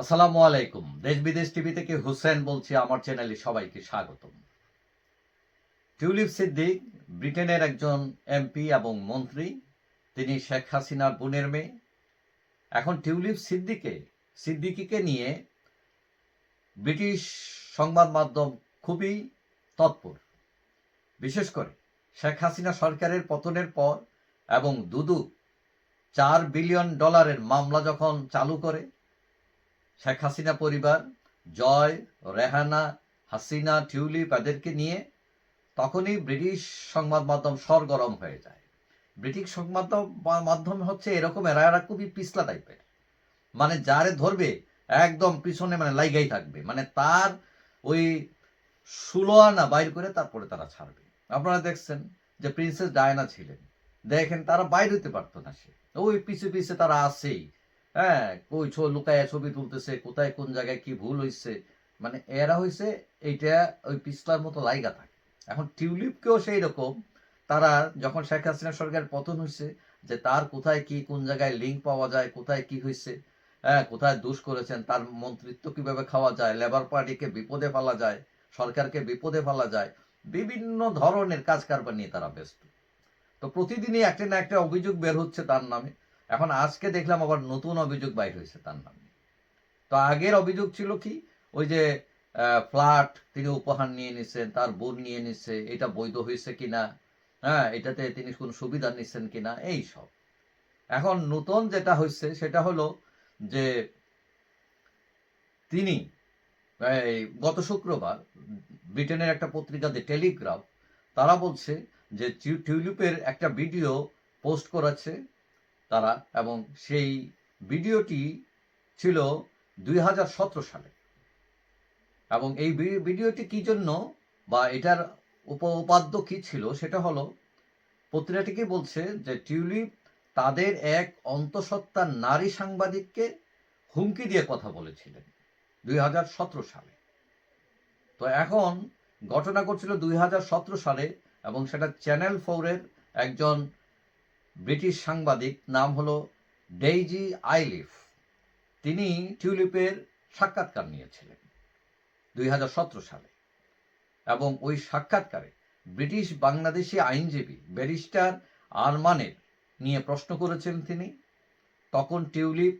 আসসালামু আলাইকুম। দেশ বিদেশ টিভি থেকে হুসেন বলছি, আমার চ্যানেলে সবাইকে স্বাগতম। টিউলিপ সিদ্দিক, ব্রিটেনের একজন এমপি এবং মন্ত্রী, তিনি শেখ হাসিনার বোনের মেয়ে। এখন টিউলিপ সিদ্দিকে, সিদ্দিকিকে নিয়ে ব্রিটিশ সংবাদ মাধ্যম খুবই তৎপর। বিশেষ করে শেখ হাসিনা সরকারের পতনের পর এবং দুদু চার বিলিয়ন ডলারের মামলা যখন চালু করে শেখ হাসিনা পরিবার, জয়, রেহানা, হাসিনা, টিউলিপ এদেরকে নিয়ে তখনই ব্রিটিশ সংবাদ মাধ্যম সরগরম হয়ে যায়। ব্রিটিশ সংবাদ মাধ্যম হচ্ছে এরকম এরা এরা খুবই পিছলা টাইপের। মানে যারে ধরবে একদম পিছনে মানে লাইগাই থাকবে। মানে তার ওই সুলোয়ানা বাইর করে তারপরে তারা ছাড়বে। আপনারা দেখছেন যে প্রিন্সেস ডায়না ছিলেন। দেখেন তারা বাইর হইতে পারতো না সে। ওই পিছে পিছে তারা আসেই হ্যাঁ কই ছো লুকায় ছবি তুলতেছে, কোথায় কোন জায়গায় কি ভুল হইছে? মানে এরা হইছে, এইটা ওই পিছলার মতো লাইগা থাকে। এখন টিউলিপকেও সেই রকম। তারা যখন শেখ হাসিনা সরকারের পতন হয়েছে যে তার কোথায় কি, কোন জায়গায় লিঙ্ক পাওয়া যায়, কোথায় কি হয়েছে হ্যাঁ কোথায় দোষ করেছেন, তার মন্ত্রিত্ব কীভাবে খাওয়া যায় লেবার পার্টিকে বিপদে ফেলা যায়, সরকারকে বিপদে ফেলা যায়, বিভিন্ন ধরনের কাজ কারবার নিয়ে তারা ব্যস্ত। তো প্রতিদিনই একটা না একটা অভিযোগ বের হচ্ছে তার নামে। এখন আজকে দেখলাম আবার নতুন অভিযোগ বাইর হয়েছে তার নামে। তো আগের অভিযোগ ছিল কি? ওই যে ফ্ল্যাট তিনি উপহার নিয়ে নিছেন, তার বোন নিয়ে নিছে, এটা বৈধ হয়েছে কিনা? হ্যাঁ এটাতে তিনি কোন সুবিধা নিচ্ছেন কিনা? এই সব। এখন নতুন যেটা হয়েছে সেটা হলো যে, তিনি গত শুক্রবার ব্রিটেনের একটা পত্রিকা দি টেলিগ্রাফ, তারা বলছে যে টিউলিপের একটা ভিডিও পোস্ট করেছে তারা এবং সেই ভিডিওটি ছিল দুই হাজার সতেরো সালে। এবং এই ভিডিওটি কি জন্য বা এটার উপ- উপাদ্য কি ছিল সেটা হলো, পত্রিকাটিকে বলছে যে টিউলিপ তাদের এক অন্তঃসত্ত্বা নারী সাংবাদিককে হুমকি দিয়ে কথা বলেছিলেন দুই হাজার সতেরো সালে। তো এখন ঘটনা ঘটছিল দুই হাজার সতেরো সালে এবং সেটা চ্যানেল ফোরের একজন ব্রিটিশ সাংবাদিক নাম হলো ডেইজি আইলিফ। তিনি টিউলিপের সাক্ষাৎকার নিয়েছিলেন দুই হাজার সতেরো সালে এবং ওই সাক্ষাৎকারে ব্রিটিশ বাংলাদেশি আইনজীবী ব্যারিস্টার আরমানের নিয়ে প্রশ্ন করেছেন তিনি। তখন টিউলিপ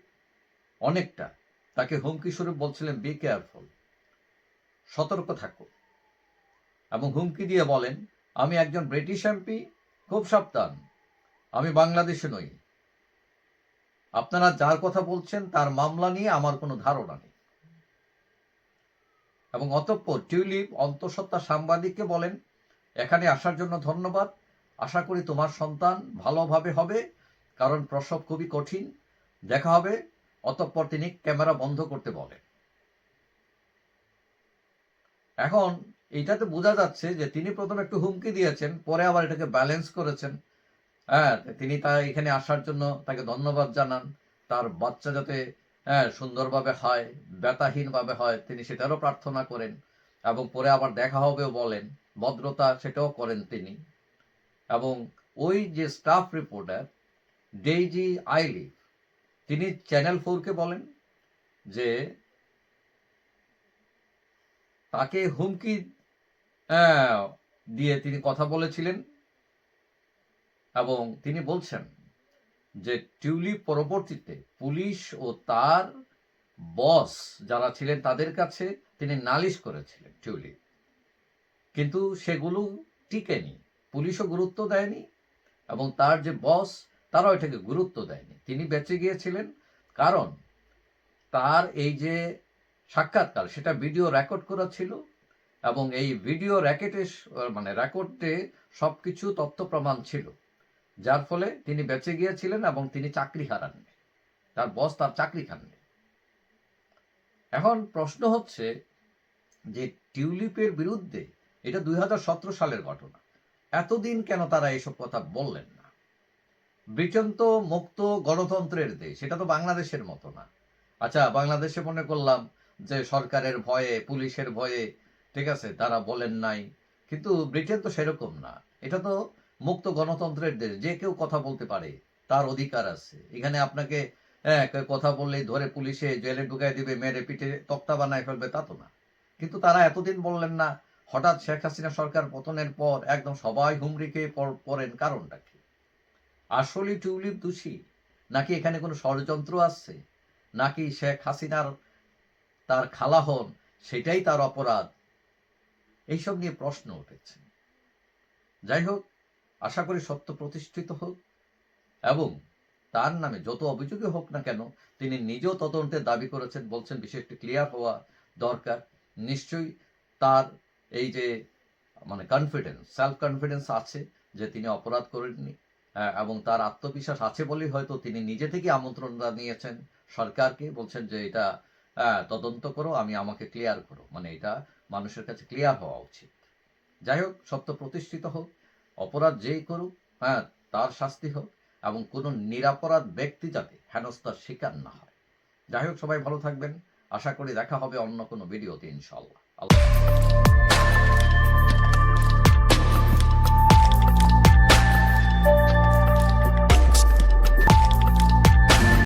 অনেকটা তাকে হুমকি স্বরূপ বলছিলেন বি কেয়ারফুল সতর্ক থাকো। এবং হুমকি দিয়ে বলেন, আমি একজন ব্রিটিশ এমপি, খুব সাবধান। আমি বাংলাদেশে নই। আপনারা যার কথা বলছেন, তার মামলা নিয়ে আমার কোনো ধারণা নেই। এবং অতঃপর টিউলিপ অন্তঃসত্ত্বা সাংবাদিককে বলেন, এখানে আসার জন্য ধন্যবাদ। আশা করি তোমার সন্তান ভালোভাবে হবে, কারণ প্রসব খুবই কঠিন। দেখা হবে। অতঃপর তিনি ক্যামেরা বন্ধ করতে বলেন। এখন এইটাতে বোঝা যাচ্ছে যে তিনি প্রথমে একটু হুমকি দিয়েছেন, পরে আবার এটাকে ব্যালেন্স করেছেন। হ্যাঁ তিনি তা এখানে আসার জন্য তাকে ধন্যবাদ জানান। তার বাচ্চা যাতে হ্যাঁ সুন্দরভাবে হয় ব্যথাহীনভাবে হয় তিনি সেটারও প্রার্থনা করেন এবং পরে আবার দেখা হবেও বলেন। ভদ্রতা সেটাও করেন তিনি। এবং ওই যে স্টাফ রিপোর্টার ডেইজি আইলিফ তিনি চ্যানেল ফোরকে বলেন যে তাকে হুমকি আহ, দিয়ে তিনি কথা বলেছিলেন। এবং তিনি বলছেন যে টিউলিপ পরবর্তীতে পুলিশ ও তার বস যারা ছিলেন তাদের কাছে তিনি নালিশ করেছিলেন টিউলিপ। কিন্তু সেগুলো টিকেনি, পুলিশও গুরুত্ব দেয়নি এবং তার যে বস তারাও এটাকে গুরুত্ব দেয়নি। তিনি বেঁচে গিয়েছিলেন কারণ তার এই যে সাক্ষাৎকার, সেটা ভিডিও রেকর্ড করা ছিল এবং এই ভিডিও র্যাকেটে মানে রেকর্ডে সবকিছু তথ্য প্রমাণ ছিল। যার ফলে তিনি বেঁচে গিয়েছিলেন এবং তিনি চাকরি হারাননি। তার বস তার চাকরি খাননি। এখন প্রশ্ন হচ্ছে যে টিউলিপের বিরুদ্ধে এটা দুই সালের ঘটনা। এতদিন কেন তারা এইসব কথা বললেন না? ব্রিটেন তো মুক্ত গণতন্ত্রের দেশ, এটা তো বাংলাদেশের মতো না। আচ্ছা বাংলাদেশে মনে করলাম যে সরকারের ভয়ে, পুলিশের ভয়ে, ঠিক আছে, তারা বলেন নাই। কিন্তু ব্রিটেন তো সেরকম না। এটা তো মুক্ত গণতন্ত্রের দেশ, যে কেউ কথা বলতে পারে, তার অধিকার আছে। এখানে আপনাকে হ্যাঁ কথা বললেই ধরে পুলিশে জেলে ঢুকাই দিবে, মেরে পিঠে তক্তা বানায় ফেলবে, তা তো না। কিন্তু তারা এতদিন বললেন না, হঠাৎ শেখ হাসিনা সরকার পতনের পর একদম সবাই হুমড়ি খেয়ে পড়েন, কারণটা কি? আসলে টিউলিপ দোষী? নাকি এখানে কোনো ষড়যন্ত্র আছে? নাকি শেখ হাসিনার তার খালা হন, সেটাই তার অপরাধ? এইসব নিয়ে প্রশ্ন উঠেছে। যাই হোক আশা করি সত্য প্রতিষ্ঠিত হোক। এবং তার নামে যত অভিযোগই হোক না কেন, তিনি নিজেও তদন্তের দাবি করেছেন, বলছেন বিষয়টি ক্লিয়ার হওয়া দরকার। নিশ্চয়ই তার এই যে মানে কনফিডেন্স সেলফ কনফিডেন্স আছে যে তিনি অপরাধ করেননি এবং তার আত্মবিশ্বাস আছে বলেই হয়তো তিনি নিজে থেকে আমন্ত্রণ জানিয়েছেন সরকারকে, বলছেন যে এটা তদন্ত করো, আমি আমাকে ক্লিয়ার করো। মানে এটা মানুষের কাছে ক্লিয়ার হওয়া উচিত। যাই হোক, সত্য প্রতিষ্ঠিত হোক। অপরাধ যেই করুক হ্যাঁ তার শাস্তি হোক এবং কোনো নিরাপরাধ ব্যক্তি যাতে হেনস্থার শিকার না হয়। যাই হোক, সবাই ভালো থাকবেন। আশা করি দেখা হবে অন্য কোনো ভিডিওতে ইনশাল্লাহ আল্লাহ